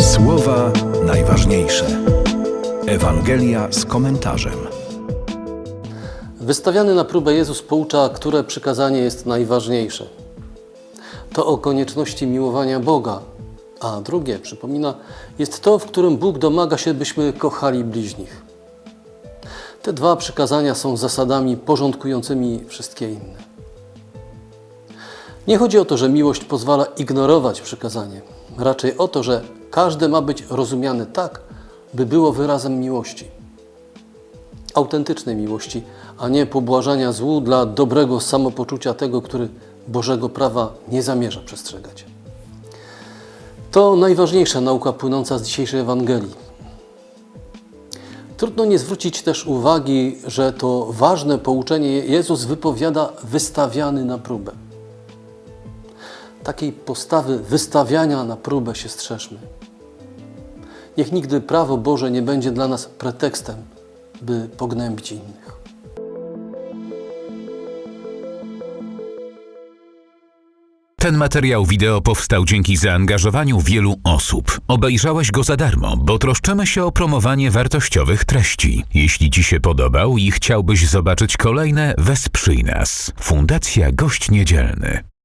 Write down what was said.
Słowa najważniejsze. Ewangelia z komentarzem. Wystawiany na próbę Jezus poucza, które przykazanie jest najważniejsze. To o konieczności miłowania Boga, a drugie, przypomina, jest to, w którym Bóg domaga się, byśmy kochali bliźnich. Te dwa przykazania są zasadami porządkującymi wszystkie inne. Nie chodzi o to, że miłość pozwala ignorować przykazanie. Raczej o to, że każde ma być rozumiane tak, by było wyrazem miłości autentycznej miłości, a nie pobłażania złu dla dobrego samopoczucia tego, który Bożego prawa nie zamierza przestrzegać. To najważniejsza nauka płynąca z dzisiejszej Ewangelii. Trudno nie zwrócić też uwagi, że to ważne pouczenie Jezus wypowiada wystawiany na próbę. Takiej postawy wystawiania na próbę się strzeżmy. Niech nigdy prawo Boże nie będzie dla nas pretekstem, by pognębić innych. Ten materiał wideo powstał dzięki zaangażowaniu wielu osób. Obejrzałeś go za darmo, bo troszczymy się o promowanie wartościowych treści. Jeśli Ci się podobał i chciałbyś zobaczyć kolejne, wesprzyj nas. Fundacja Gość Niedzielny.